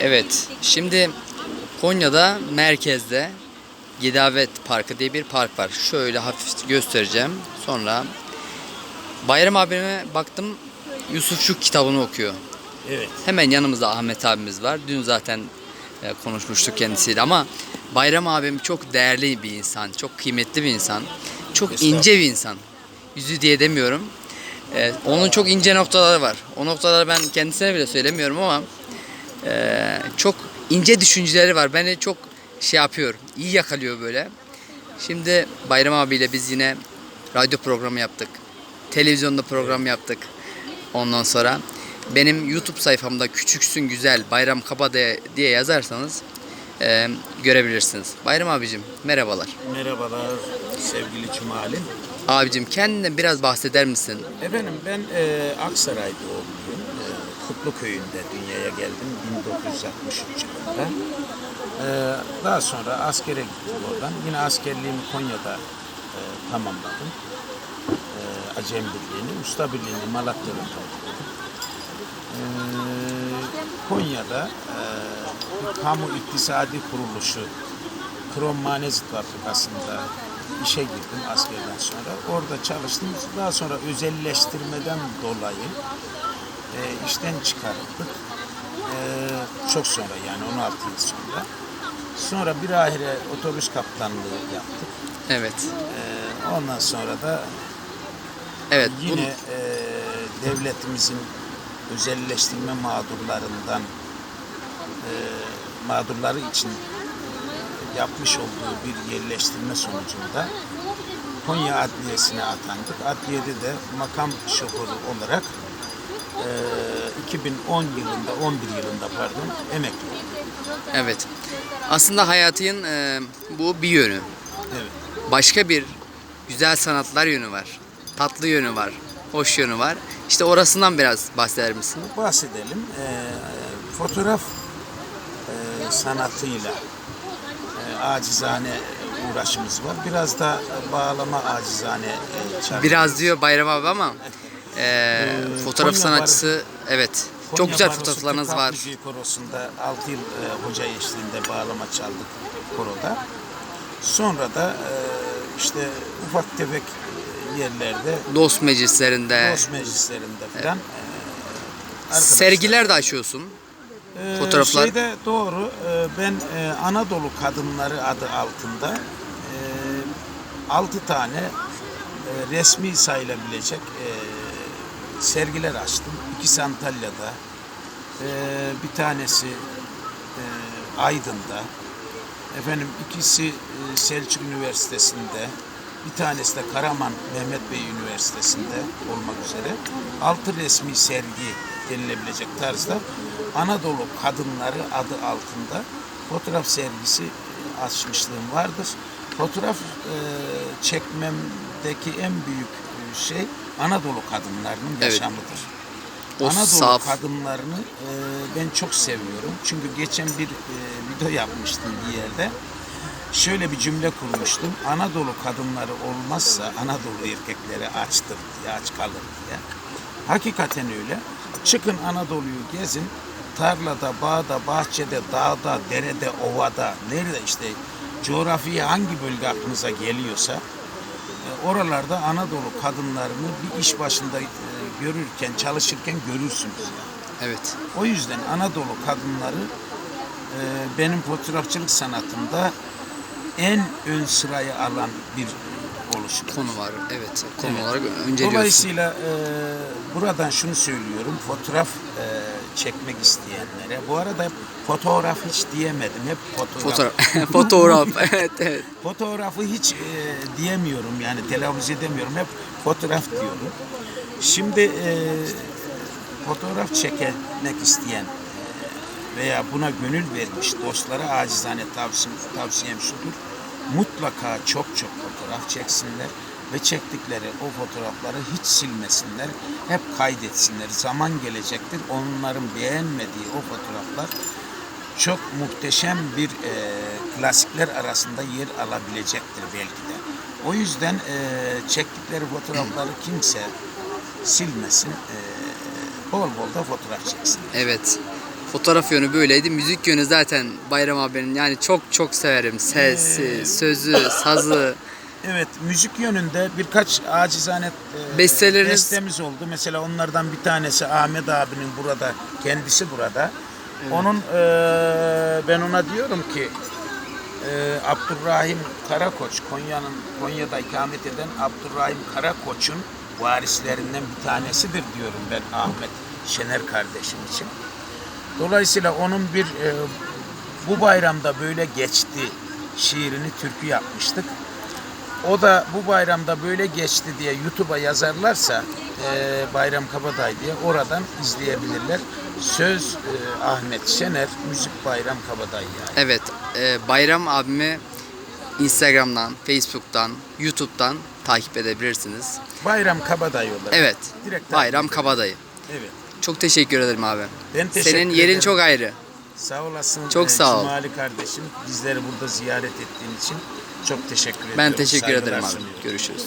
Evet, şimdi Konya'da merkezde Gidavet Parkı diye bir park var. Şöyle hafif göstereceğim. Sonra Bayram abime baktım Yusufçuk kitabını okuyor. Evet. Hemen yanımızda Ahmet abimiz var. Dün zaten e, konuşmuştuk kendisiyle ama Bayram abim çok değerli bir insan, çok kıymetli bir insan, çok ince bir insan. Yüzü diye demiyorum. E, onun çok ince noktaları var. O noktaları ben kendisine bile söylemiyorum ama e, çok ince düşünceleri var. Beni çok şey yapıyor, iyi yakalıyor böyle. Şimdi Bayram abiyle biz yine radyo programı yaptık. Televizyonda program yaptık. Ondan sonra benim YouTube sayfamda Küçüksün Güzel Bayram Kabade diye yazarsanız e, görebilirsiniz. Bayram abicim merhabalar. Merhabalar sevgili Cumal'im. Abicim kendinden biraz bahseder misin? Efendim ben e, Aksaray doğumluyum. E, Kutlu köyünde dünyaya geldim 1963 yılında. E, daha sonra askere gittim oradan. Yine askerliğimi Konya'da e, tamamladım. E, Acem Birliği'ni, Usta Birliği'ni Malatya'da tamamladım. E, Konya'da e, kamu iktisadi kuruluşu Krom Manezit Fabrikası'nda işe girdim askerden sonra. Orada çalıştım. Daha sonra özelleştirmeden dolayı e, işten çıkarıldık. E, çok sonra yani 16 yıl sonra. Sonra bir ahire otobüs kaptanlığı yaptık. Evet. E, ondan sonra da Evet. yine bunu- e, devletimizin özelleştirme mağdurlarından e, mağdurları için yapmış olduğu bir yerleştirme sonucunda Konya Adliyesi'ne atandık. Adliyede de makam şoförü olarak e, 2010 yılında, 11 yılında pardon emekli oldum. evet. Aslında hayatın e, bu bir yönü. Evet. Başka bir güzel sanatlar yönü var. Tatlı yönü var. Hoş yönü var. İşte orasından biraz bahseder misin? Bahsedelim. E, fotoğraf e, sanatıyla acizane uğraşımız var. Biraz da bağlama acizane e, çalışıyoruz. Biraz diyor Bayram abi ama e, fotoğraf Konya sanatçısı evet. Çok Konya güzel Barosu fotoğraflarınız var. Müziği Korosu'nda 6 yıl e, hoca eşliğinde bağlama çaldık koroda. Sonra da e, işte ufak tefek e, yerlerde Dost meclislerinde dost meclislerinde falan e, arkadaşlar- sergiler de açıyorsun. Ee, Fotoğraflar. Şeyde doğru. e, Ben e, Anadolu Kadınları adı altında e, 6 tane e, resmi sayılabilecek e, sergiler açtım. İkisi Antalya'da. e, Bir tanesi e, Aydın'da. Efendim ikisi e, Selçuk Üniversitesi'nde. Bir tanesi de Karaman Mehmet Bey Üniversitesi'nde olmak üzere. Altı resmi sergi denilebilecek tarzda Anadolu Kadınları adı altında fotoğraf sergisi açmışlığım vardır. Fotoğraf e, çekmemdeki en büyük e, şey Anadolu kadınlarının Evet. yaşamıdır. O Anadolu saf. kadınlarını e, ben çok seviyorum. Çünkü geçen bir e, video yapmıştım bir yerde. Şöyle bir cümle kurmuştum. Anadolu kadınları olmazsa Anadolu erkekleri açtır diye, aç kalır diye. Hakikaten öyle. Çıkın Anadolu'yu gezin. Tarlada, bağda, bahçede, dağda, derede, ovada, nerede işte coğrafi hangi bölge aklınıza geliyorsa e, oralarda Anadolu kadınlarını bir iş başında e, görürken, çalışırken görürsünüz. Yani. Evet. O yüzden Anadolu kadınları e, benim fotoğrafçılık sanatımda en ön sırayı alan bir oluşum. Konu var. Evet. Konu Evet. olarak önceliyorsun. Dolayısıyla e, buradan şunu söylüyorum. Fotoğraf e, çekmek isteyenlere. Bu arada fotoğraf hiç diyemedim. Hep fotoğraf. Fotoğraf. Fotoğraf. evet, evet. Fotoğrafı hiç e, diyemiyorum yani telaffuz edemiyorum. Hep fotoğraf diyorum. Şimdi e, fotoğraf çekmek isteyen e, veya buna gönül vermiş dostlara acizane tavsiyem, tavsiyem şudur. Mutlaka çok çok fotoğraf çeksinler ve çektikleri o fotoğrafları hiç silmesinler. Hep kaydetsinler. Zaman gelecektir. Onların beğenmediği o fotoğraflar çok muhteşem bir e, klasikler arasında yer alabilecektir belki de. O yüzden e, çektikleri fotoğrafları kimse silmesin. E, bol bol da fotoğraf çeksin. Evet. Fotoğraf yönü böyleydi. Müzik yönü zaten Bayram abinin yani çok çok severim. Sesi, Ee, sözü, sazı. Evet, müzik yönünde birkaç acizane e, Besteleriniz- bestemiz oldu. Mesela onlardan bir tanesi Ahmet abinin burada, kendisi burada. Onun e, ben ona diyorum ki e, Abdurrahim Karakoç, Konya'nın Konya'da ikamet eden Abdurrahim Karakoç'un varislerinden bir tanesidir diyorum ben Ahmet Şener kardeşim için. Dolayısıyla onun bir e, bu bayramda böyle geçti şiirini türkü yapmıştık. O da bu bayramda böyle geçti diye YouTube'a yazarlarsa e, Bayram Kabaday diye oradan izleyebilirler. Söz e, Ahmet Şener, müzik Bayram Kabaday yani. Evet, e, Bayram abimi Instagram'dan, Facebook'tan, YouTube'dan takip edebilirsiniz. Bayram Kabaday olarak. Evet, Direkt Bayram. Kabadayı. Evet. Çok teşekkür ederim abi. Ben teşekkür Senin yerin ederim. çok ayrı. Sağ olasın. Çok e, sağ ol. Cumali kardeşim. Bizleri burada ziyaret ettiğin için çok teşekkür ediyorum. Ben teşekkür Saygılar ederim abi. Görüşürüz.